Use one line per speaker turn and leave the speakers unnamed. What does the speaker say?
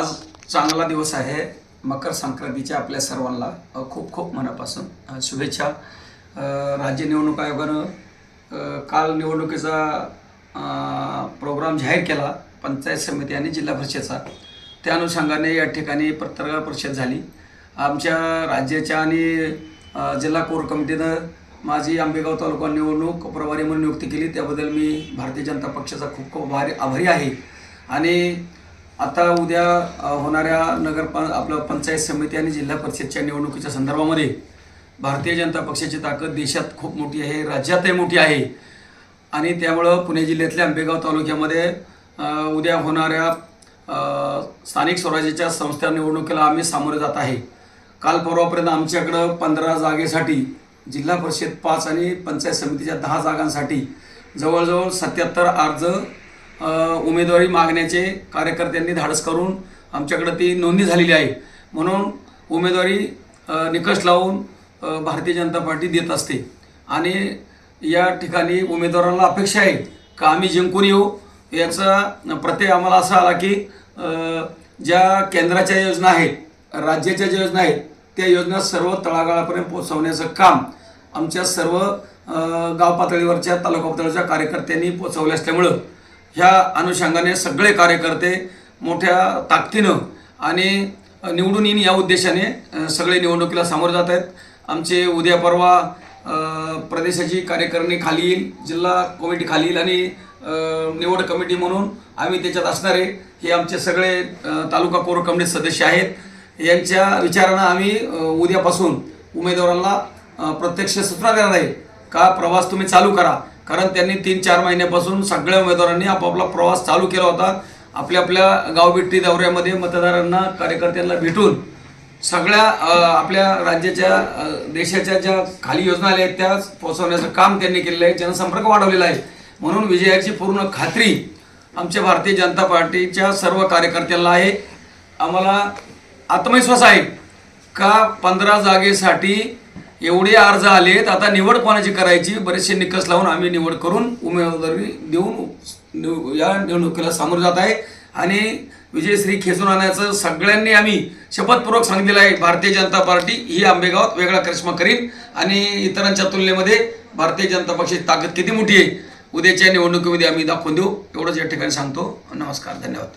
आज चांगला दिवस आहे. मकर संक्रांतीच्या आपल्या सर्वांना खूप खूप मनापासून शुभेच्छा. राज्य निवडणूक आयोगानं काल निवडणुकीचा प्रोग्राम जाहीर केला पंचायत समिती आणि जिल्हा परिषदचा. त्या अनुषंगाने या ठिकाणी पत्रकार परिषद झाली. आमच्या राज्याच्या आणि जिल्हा कोर कमिटीनं माझी आंबेगाव तालुका निवडणूक प्रभारी म्हणून नियुक्ती केली. त्याबद्दल मी भारतीय जनता पक्षाचा खूप खूप आभारी आभारी आहे. आणि आता उद्या होणाऱ्या नगर पं आपलं पंचायत समिती आणि जिल्हा परिषदच्या निवडणुकीच्या संदर्भामध्ये भारतीय जनता पक्षाची ताकद देशात खूप मोठी आहे राज्यातही मोठी आहे. आणि त्यामुळं पुणे जिल्ह्यातल्या आंबेगाव तालुक्यामध्ये उद्या होणाऱ्या स्थानिक स्वराज्याच्या संस्था निवडणुकीला आम्ही सामोरे जात आहे. काल परवापर्यंत आमच्याकडं पंधरा जागेसाठी जिल्हा परिषद पाच आणि पंचायत समितीच्या दहा जागांसाठी जवळजवळ सत्याहत्तर अर्ज उमेदवारी मागण्याचे कार्यकर्त्यांनी धाडस करून आमच्याकडं ती नोंदणी झालेली आहे. म्हणून उमेदवारी निकष लावून भारतीय जनता पार्टी देत असते. आणि या ठिकाणी उमेदवारांना अपेक्षा आहे का आम्ही जिंकून येऊ? याचा प्रत्यय आम्हाला असा आला की ज्या केंद्राच्या योजना आहेत राज्याच्या ज्या योजना आहेत त्या योजना सर्व तळागाळापर्यंत पोचवण्याचं काम आमच्या सर्व गाव पातळीवरच्या तालुका पातळीवरच्या कार्यकर्त्यांनी पोचवले असल्यामुळं ह्या अनुषंगाने सगळे कार्यकर्ते मोठ्या ताकदीनं आणि निवडून येईन या उद्देशाने सगळे निवडणुकीला सामोरे जात आहेत. आमचे उद्या परवा प्रदेशाची कार्यकारिणी खाली येईल जिल्हा कमिटी खाली येईल आणि निवड कमिटी म्हणून आम्ही त्याच्यात असणारे हे आमचे सगळे तालुका कोर कमिटी सदस्य आहेत. यांच्या विचारानं आम्ही उद्यापासून उमेदवारांना प्रत्यक्ष सूचना देणार आहे का प्रवास तुम्ही चालू करा? कारण त्यांनी तीन चार महिन्यापासून सगळ्या उमेदवारांनी आपापला प्रवास चालू केला होता. आपल्या आपल्या गावभेटी दौऱ्यामध्ये मतदारांना कार्यकर्त्यांना भेटून सगळ्या आपल्या राज्याच्या देशाच्या ज्या खाली योजना आल्या आहेत त्या पोहोचवण्याचं काम त्यांनी केलेलं आहे. जनसंपर्क वाढवलेला आहे. म्हणून विजयाची पूर्ण खात्री आमच्या भारतीय जनता पार्टीच्या सर्व कार्यकर्त्यांना आहे. आम्हाला आत्मविश्वास आहे का पंधरा जागेसाठी एवढे अर्ज आलेत आता निवड कोणाची करायची? बरेचसे निकष लावून आम्ही निवड करून उमेदवारी देऊन निव- या निवडणुकीला सामोरं जात आहे. आणि विजयश्री खेचून आणण्याचं सगळ्यांनी आम्ही शपथपूर्वक सांगितलेलं आहे. भारतीय जनता पार्टी ही आंबेगावात वेगळा करिश्मा करीन. आणि इतरांच्या तुलनेमध्ये भारतीय जनता पक्षाची ताकद किती मोठी आहे? उद्याच्या निवडणुकीमध्ये आम्ही दाखवून देऊ. एवढंच या ठिकाणी सांगतो. नमस्कार. धन्यवाद.